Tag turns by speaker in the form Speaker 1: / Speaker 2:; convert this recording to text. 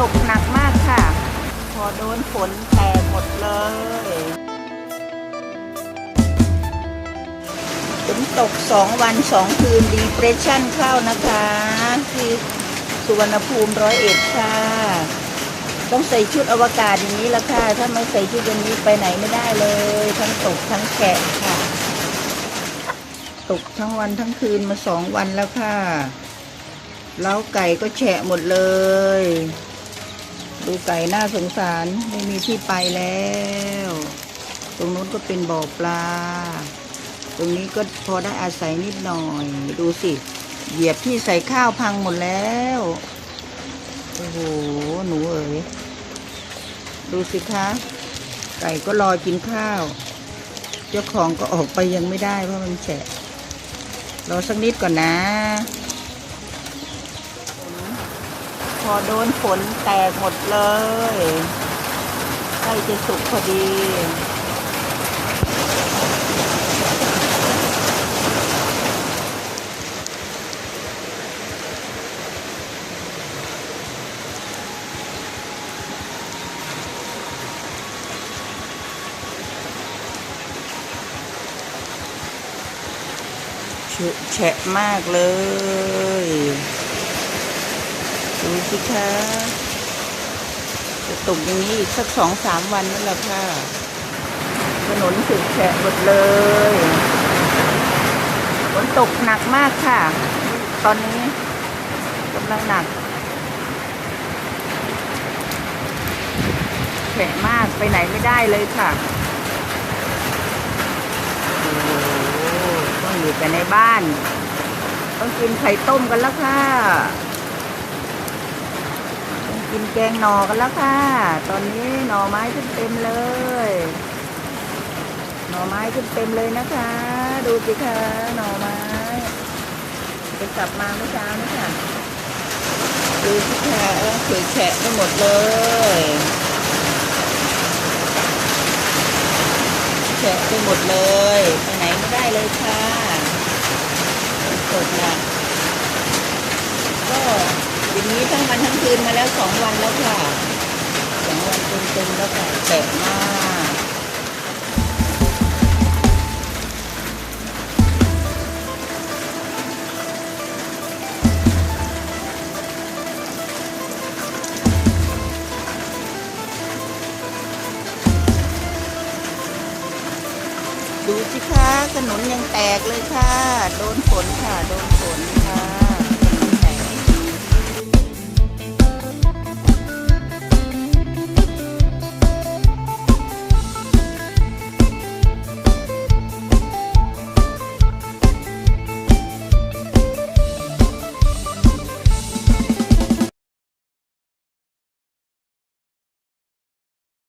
Speaker 1: ตกหนักมากค่ะ พอโดนฝนแตกหมดเลยฝนตกสองวันสองคืนดีเ r รสชั่นเข้านะคะที่สุวรรณภูมิร้อยเอ็ดค่ะ ต้องใส่ชุดอวกาศอย่างนี้ละค่ะ ถ้าไม่ใส่ชุดอย่างนี้ไปไหนไม่ได้เลย ทั้งตกทั้งแฉะค่ะ ตกทั้งวันทั้งคืนมาสองวันแล้วค่ะเล้าไก่ก็แฉะหมดเลย ดูไก่น่าสงสารไม่มีที่ไปแล้ว ตรงนู้นก็เป็นบ่อปลา ตรงนี้ก็พอได้อาศัยนิดหน่อย ดูสิ เหยียบที่ใส่ข้าวพังหมดแล้ว โอ้โห หนูเอ๋ย ดูสิคะ ไก่ก็รอกินข้าว เจ้าของก็ออกไปยังไม่ได้เพราะมันแฉะรอสักนิดก่อนนะ อโดนฝนแตกหมดเลยใกล้จะสุกพอดีฉอะแฉะมากเลย สิคะจะตกอย่างนี้อีกสักสองสามวันนั่นแหละค่ะ ถนนสึกแฉะหมดเลยฝนตกหนักมากค่ะ ตอนนี้กำลังหนักแฉะมากไปไหนไม่ได้เลยค่ะต้องอยู่แต่ในบ้าน ต้องกินไข่ต้มกันแล้วค่ะ นแกงหน่อกันแล้วค่ะ ตอนนี้หน่อไม้ขึ้นเต็มเลย หน่อไม้ขึ้นเต็มเลยนะคะ ดูสิคะหน่อไม้ไปกลับมาเมื่อเช้านี่ค่ะดูสิคะเฉยแฉะไปหมดเลยแฉะไปหมดเลยไปไหนไม่ได้เลยค่ะฝนตกหนักก็อย่างนี้ทั้ง วันทั้งคืนมาแล้วสองวันแล้วค่ะสองวันเต็มๆแล้วค่ะแฉะมากดูสิคะถนนยังแตกเลยค่ะ โดนฝนค่ะ โดนฝนค่ะ